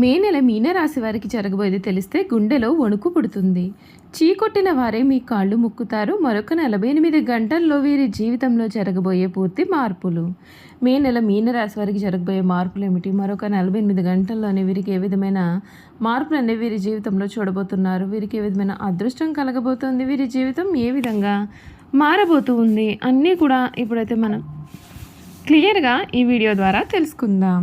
మే నెల మీనరాశి వారికి జరగబోయేది తెలిస్తే గుండెలో వణుకు పుడుతుంది. చీకొట్టిన వారే మీ కాళ్ళు ముక్కుతారు. మరొక నలభై ఎనిమిది గంటల్లో వీరి జీవితంలో జరగబోయే పూర్తి మార్పులు. మే నెల మీనరాశి వారికి జరగబోయే మార్పులు ఏమిటి? మరొక నలభై ఎనిమిది గంటల్లోనే వీరికి ఏ విధమైన మార్పులు అనేవి వీరి జీవితంలో చూడబోతున్నారు? వీరికి ఏ విధమైన అదృష్టం కలగబోతోంది వీరి జీవితం? ఏ విధంగా మారబోతూ ఉంది? అన్నీ కూడా ఇప్పుడైతే మనం క్లియర్గా ఈ వీడియో ద్వారా తెలుసుకుందాం.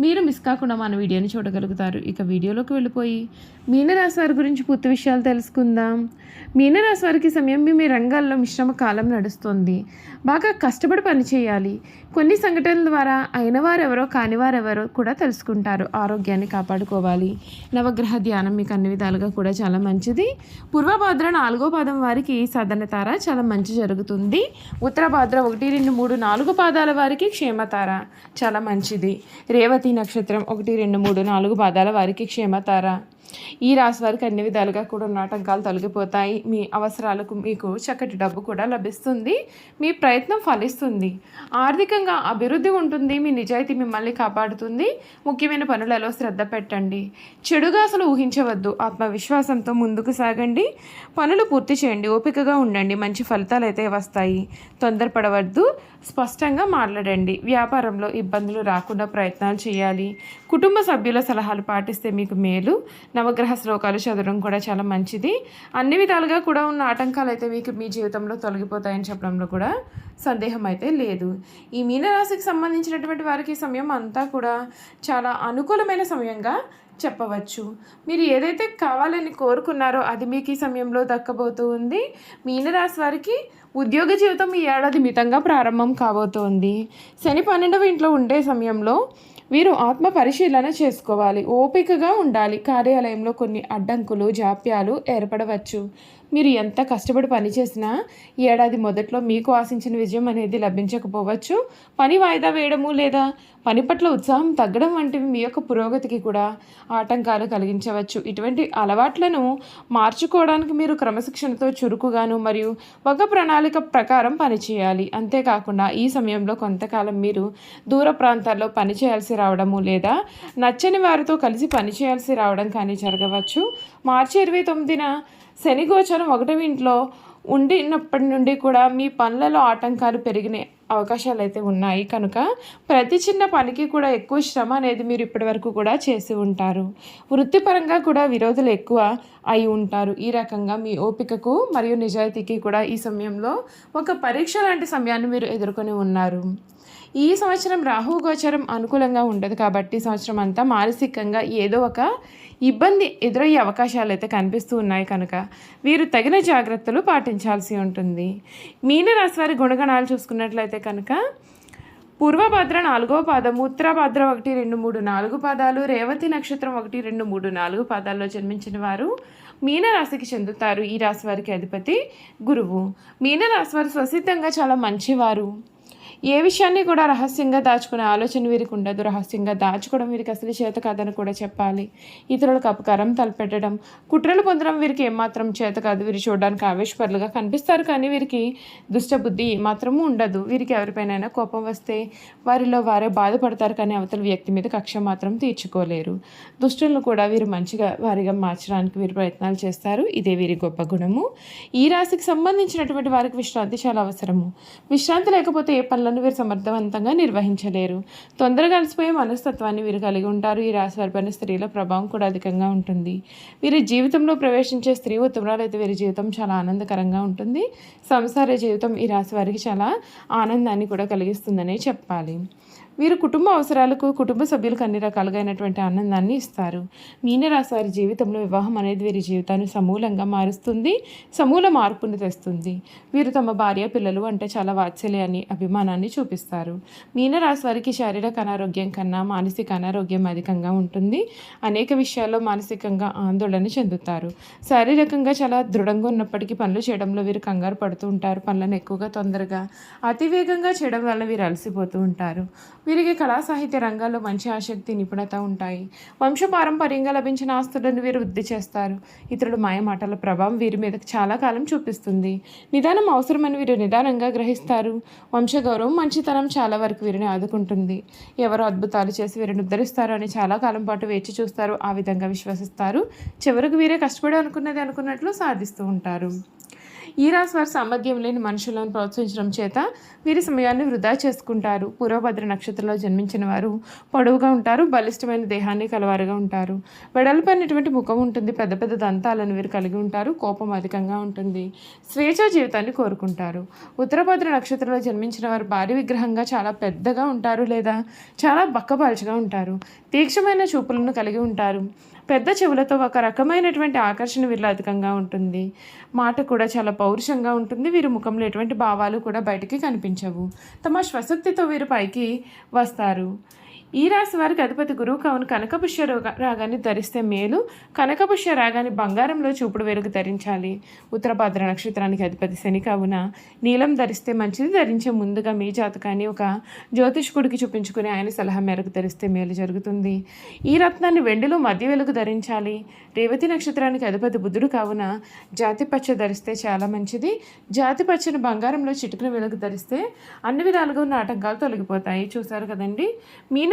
మీరు మిస్ కాకుండా మన వీడియోని చూడగలుగుతారు. ఇక వీడియోలోకి వెళ్ళిపోయి మీనరాశి వారి గురించి పూర్తి విషయాలు తెలుసుకుందాం. మీనరాశి వారికి సమయం మీ రంగాల్లో మిశ్రమ కాలం నడుస్తుంది. బాగా కష్టపడి పని చేయాలి. కొన్ని సంఘటనల ద్వారా అయిన వారెవరో కాని వారెవరో కూడా తెలుసుకుంటారు. ఆరోగ్యాన్ని కాపాడుకోవాలి. నవగ్రహ ధ్యానం మీకు అన్ని విధాలుగా కూడా చాలా మంచిది. పూర్వభాద్ర నాలుగో పాదం వారికి సదనతార చాలా మంచి జరుగుతుంది. ఉత్తరభాద్ర ఒకటి రెండు మూడు నాలుగు పాదాల వారికి క్షేమతార చాలా మంచిది. రేవతి నక్షత్రం ఒకటి రెండు మూడు నాలుగు పాదాల వారికి క్షేమతార. ఈ రాశి వారికి అన్ని విధాలుగా కూడా ఉన్న ఆటంకాలు తొలగిపోతాయి. మీ అవసరాలకు మీకు చక్కటి డబ్బు కూడా లభిస్తుంది. మీ ప్రయత్నం ఫలిస్తుంది. ఆర్థికంగా అభివృద్ధి ఉంటుంది. మీ నిజాయితీ మిమ్మల్ని కాపాడుతుంది. ముఖ్యమైన పనులలో శ్రద్ధ పెట్టండి. చెడుగా అసలు ఊహించవద్దు. ఆత్మవిశ్వాసంతో ముందుకు సాగండి. పనులు పూర్తి చేయండి. ఓపికగా ఉండండి. మంచి ఫలితాలు అయితే వస్తాయి. తొందరపడవద్దు. స్పష్టంగా మాట్లాడండి. వ్యాపారంలో ఇబ్బందులు రాకుండా ప్రయత్నాలు చేయాలి. కుటుంబ సభ్యుల సలహాలు పాటిస్తే మీకు మేలు. నవగ్రహ శ్లోకాలు చదవడం కూడా చాలా మంచిది. అన్ని విధాలుగా కూడా ఉన్న ఆటంకాలు అయితే మీకు మీ జీవితంలో తొలగిపోతాయని చెప్పడంలో కూడా సందేహం అయితే లేదు. ఈ మీనరాశికి సంబంధించినటువంటి వారికి సమయం అంతా కూడా చాలా అనుకూలమైన సమయంగా చెప్పవచ్చు. మీరు ఏదైతే కావాలని కోరుకున్నారో అది మీకు ఈ సమయంలో దక్కబోతూ ఉంది. మీనరాశి వారికి ఉద్యోగ జీవితం ఈ ఏడాది మితంగా ప్రారంభం కాబోతోంది శని పన్నెండవ ఇంట్లో ఉండే సమయంలో వీరు ఆత్మ పరిశీలన చేసుకోవాలి. ఓపికగా ఉండాలి. కార్యాలయంలో కొన్ని అడ్డంకులు జాప్యాలు ఏర్పడవచ్చు. మీరు ఎంత కష్టపడి పనిచేసినా ఏడాది మొదట్లో మీకు ఆశించిన విజయం అనేది లభించకపోవచ్చు. పని వాయిదా వేయడము లేదా పని పట్ల ఉత్సాహం తగ్గడం వంటివి మీ యొక్క పురోగతికి కూడా ఆటంకాలు కలిగించవచ్చు. ఇటువంటి అలవాట్లను మార్చుకోవడానికి మీరు క్రమశిక్షణతో చురుకుగాను మరియు ఒక ప్రణాళిక ప్రకారం పనిచేయాలి. అంతేకాకుండా ఈ సమయంలో కొంతకాలం మీరు దూర ప్రాంతాల్లో పనిచేయాల్సి రావడము లేదా నచ్చని వారితో కలిసి పనిచేయాల్సి రావడం కానీ జరగవచ్చు. మార్చి ఇరవై తొమ్మిదిన శని గోచరం ఒకటవ ఇంట్లో ఉండినప్పటి నుండి కూడా మీ పనులలో ఆటంకాలు పెరిగిన అవకాశాలు అయితే ఉన్నాయి. కనుక ప్రతి చిన్న పనికి కూడా ఎక్కువ శ్రమ అనేది మీరు ఇప్పటివరకు కూడా చేసి ఉంటారు. వృత్తిపరంగా కూడా విరోధులు ఎక్కువ అయి ఉంటారు. ఈ రకంగా మీ ఓపికకు మరియు నిజాయితీకి కూడా ఈ సమయంలో ఒక పరీక్ష లాంటి సమయాన్ని మీరు ఎదుర్కొని ఉన్నారు. ఈ సంవత్సరం రాహు గోచరం అనుకూలంగా ఉండదు కాబట్టి సంవత్సరం అంతా మానసికంగా ఏదో ఒక ఇబ్బంది ఎదురయ్యే అవకాశాలు అయితే కనిపిస్తూ ఉన్నాయి కనుక వీరు తగిన జాగ్రత్తలు పాటించాల్సి ఉంటుంది. మీనరాశి వారి గుణగణాలు చూసుకున్నట్లయితే కనుక పూర్వభద్ర నాలుగో పాదం ఉత్తరభద్ర ఒకటి రెండు మూడు నాలుగు పాదాలు రేవతి నక్షత్రం ఒకటి రెండు మూడు నాలుగు పాదాల్లో జన్మించిన వారు మీనరాశికి చెందుతారు. ఈ రాశి వారికి అధిపతి గురువు. మీనరాశి వారు స్వసిద్ధంగా చాలా మంచివారు. ఏ విషయాన్ని కూడా రహస్యంగా దాచుకునే ఆలోచన వీరికి ఉండదు. రహస్యంగా దాచుకోవడం వీరికి అసలు చేత కాదని కూడా చెప్పాలి. ఇతరులకు అపకారం తలపెట్టడం కుట్రలు పొందడం వీరికి ఏమాత్రం చేత కాదు. వీరు చూడడానికి ఆవేశపరులుగా కనిపిస్తారు కానీ వీరికి దుష్టబుద్ధి ఏమాత్రము ఉండదు. వీరికి ఎవరిపైనైనా కోపం వస్తే వారిలో వారే బాధపడతారు కానీ అవతల వ్యక్తి మీద కక్ష మాత్రం తీర్చుకోలేరు. దుష్టులను కూడా వీరు మంచిగా వారిగా మార్చడానికి వీరు ప్రయత్నాలు చేస్తారు. ఇదే వీరి గొప్ప గుణము. ఈ రాశికి సంబంధించినటువంటి వారికి విశ్రాంతి చాలా అవసరము. విశ్రాంతి లేకపోతే ఏ పనులను వీరు సమర్థవంతంగా నిర్వహించలేరు. తొందరగా అలసిపోయే మనస్తత్వాన్ని వీరు కలిగి ఉంటారు. ఈ రాశి వారిపైన స్త్రీల ప్రభావం కూడా అధికంగా ఉంటుంది. వీరి జీవితంలో ప్రవేశించే స్త్రీ ఉత్తమరాలు అయితే వీరి జీవితం చాలా ఆనందకరంగా ఉంటుంది. సంసార జీవితం ఈ రాశి వారికి చాలా ఆనందాన్ని కూడా కలిగిస్తుందనే చెప్పాలి. వీరు కుటుంబ అవసరాలకు కుటుంబ సభ్యులకు అన్ని రకాలుగైనటువంటి ఆనందాన్ని ఇస్తారు. మీనరాశి వారి జీవితంలో వివాహం అనేది వీరి జీవితాన్ని సమూలంగా మారుస్తుంది సమూల మార్పును తెస్తుంది. వీరు తమ భార్య పిల్లలు అంటే చాలా వాత్సల్యాన్ని అభిమానాన్ని చూపిస్తారు. మీనరాశి వారికి శారీరక అనారోగ్యం కన్నా మానసిక అనారోగ్యం అధికంగా ఉంటుంది. అనేక విషయాల్లో మానసికంగా ఆందోళన చెందుతారు. శారీరకంగా చాలా దృఢంగా ఉన్నప్పటికీ పనులు చేయడంలో వీరు కంగారు పడుతూ ఉంటారు. పనులను ఎక్కువగా తొందరగా అతివేగంగా చేయడం వల్ల వీరు అలసిపోతూ ఉంటారు. వీరికి కళా సాహిత్య రంగాల్లో మంచి ఆసక్తి నిపుణత ఉంటాయి. వంశపారంపర్యంగా లభించిన ఆస్తులను వీరు వృద్ధి చేస్తారు. ఇతరుల మాయమాటల ప్రభావం వీరి మీద చాలా కాలం చూపిస్తుంది. నిదానం అవసరమని వీరు నిదానంగా గ్రహిస్తారు. వంశగౌరవం మంచితనం చాలా వరకు వీరిని ఆదుకుంటుంది. ఎవరు అద్భుతాలు చేసి వీరిని ఉద్ధరిస్తారు అని చాలా కాలం పాటు వేచి చూస్తారు ఆ విధంగా విశ్వసిస్తారు. చివరకు వీరే కష్టపడి అనుకున్నది అనుకున్నట్లు సాధిస్తూ ఉంటారు. ఈ రాశి వారి సామర్థ్యం లేని మనుషులను ప్రోత్సహించడం చేత వీరి సమయాన్ని వృధా చేసుకుంటారు. పూర్వభద్ర నక్షత్రంలో జన్మించిన వారు పొడవుగా ఉంటారు బలిష్టమైన దేహాన్ని కలవారుగా ఉంటారు. వెడల్పైనటువంటి ముఖం ఉంటుంది పెద్ద పెద్ద దంతాలను వీరు కలిగి ఉంటారు కోపం అధికంగా ఉంటుంది. స్వేచ్ఛ జీవితాన్ని కోరుకుంటారు. ఉత్తరభద్ర నక్షత్రంలో జన్మించిన వారు భారీ విగ్రహంగా చాలా పెద్దగా ఉంటారు లేదా చాలా బక్కపాల్చిగా ఉంటారు. తీక్షమైన చూపులను కలిగి ఉంటారు. పెద్ద చెవులతో ఒక రకమైనటువంటి ఆకర్షణ వీరిలో అధికంగా ఉంటుంది. మాట కూడా చాలా పౌరుషంగా ఉంటుంది. వీరి ముఖంలో ఎటువంటి భావాలు కూడా బయటికి కనిపించవు. తమ శ్వశక్తితో వీరు పైకి వస్తారు. ఈ రాశి వారికి అధిపతి గురువు కావున కనకపుష్య రాగాన్ని ధరిస్తే మేలు. కనకపుష్య రాగాన్ని బంగారంలో చూపుడు వెలుగు ధరించాలి. ఉత్తరభద్ర నక్షత్రానికి అధిపతి శని కావున నీలం ధరిస్తే మంచిది. ధరించే ముందుగా మీ జాతకాన్ని ఒక జ్యోతిష్కుడికి చూపించుకుని ఆయన సలహా మేరకు ధరిస్తే మేలు జరుగుతుంది. ఈ రత్నాన్ని వెండిలో మధ్య వెలుగు ధరించాలి. రేవతి నక్షత్రానికి అధిపతి బుద్ధుడు కావున జాతి పచ్చ ధరిస్తే చాలా మంచిది. జాతి పచ్చని బంగారంలో చిటుకున వెలుగు ధరిస్తే అన్ని విధాలుగా ఉన్న ఆటంకాలు తొలగిపోతాయి. చూసారు కదండి?